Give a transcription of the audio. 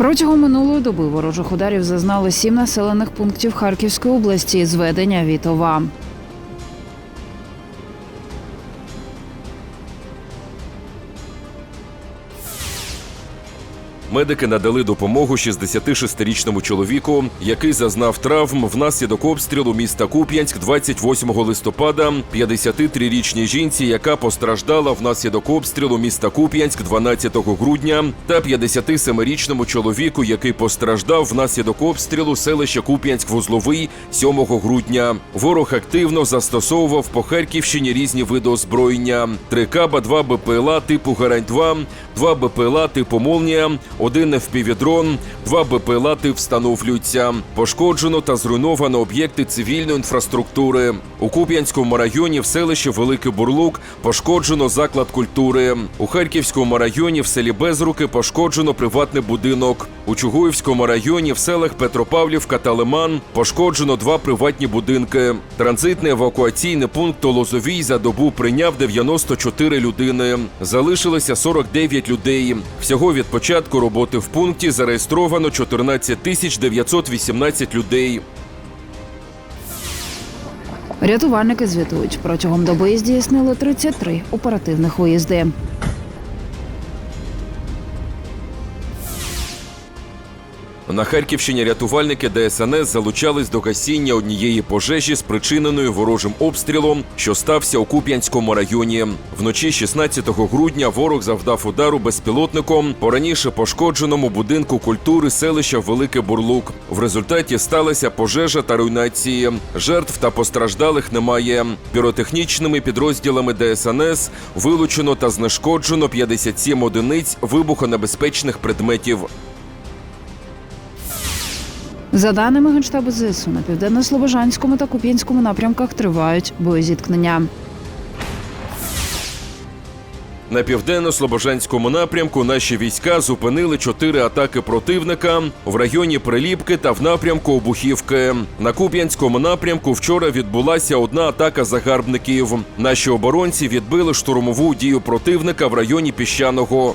Протягом минулої доби ворожих ударів зазнали сім населених пунктів Харківської області. Зведення Вітова. Медики надали допомогу 66-річному чоловіку, який зазнав травм внаслідок обстрілу міста Куп'янськ 28 листопада, 53-річній жінці, яка постраждала внаслідок обстрілу міста Куп'янськ 12 грудня, та 57-річному чоловіку, який постраждав внаслідок обстрілу селища Куп'янськ-Вузловий 7 грудня. Ворог активно застосовував по Харківщині різні види озброєння: 3 каба, 2 БПЛА типу Гарань-2, 2 БПЛА типу Молнія, один FPV-дрон, 2 БПЛА встановлюються. Пошкоджено та зруйновано об'єкти цивільної інфраструктури. У Куп'янському районі в селищі Великий Бурлук пошкоджено заклад культури. У Харківському районі в селі Безруки пошкоджено приватний будинок. У Чугуївському районі в селах Петропавлівка та Лиман пошкоджено два приватні будинки. Транзитний евакуаційний пункт Лозовій за добу прийняв 94 людини. Залишилося 49 людей. Всього від початку роботи в пункті зареєстровано 14 тисяч 918 людей. Рятувальники звітують, протягом доби здійснили 33 оперативних виїзди. На Харківщині рятувальники ДСНС залучались до гасіння однієї пожежі, спричиненої ворожим обстрілом, що стався у Куп'янському районі. Вночі 16 грудня ворог завдав удару безпілотником по раніше пошкодженому будинку культури селища Великий Бурлук. В результаті сталася пожежа та руйнації. Жертв та постраждалих немає. Піротехнічними підрозділами ДСНС вилучено та знешкоджено 57 одиниць вибухонебезпечних предметів. За даними Генштабу ЗСУ, на південно-слобожанському та Куп'янському напрямках тривають боєзіткнення. На південно-слобожанському напрямку наші війська зупинили чотири атаки противника в районі Приліпки та в напрямку Обухівки. На Куп'янському напрямку вчора відбулася одна атака загарбників. Наші оборонці відбили штурмову дію противника в районі Піщаного.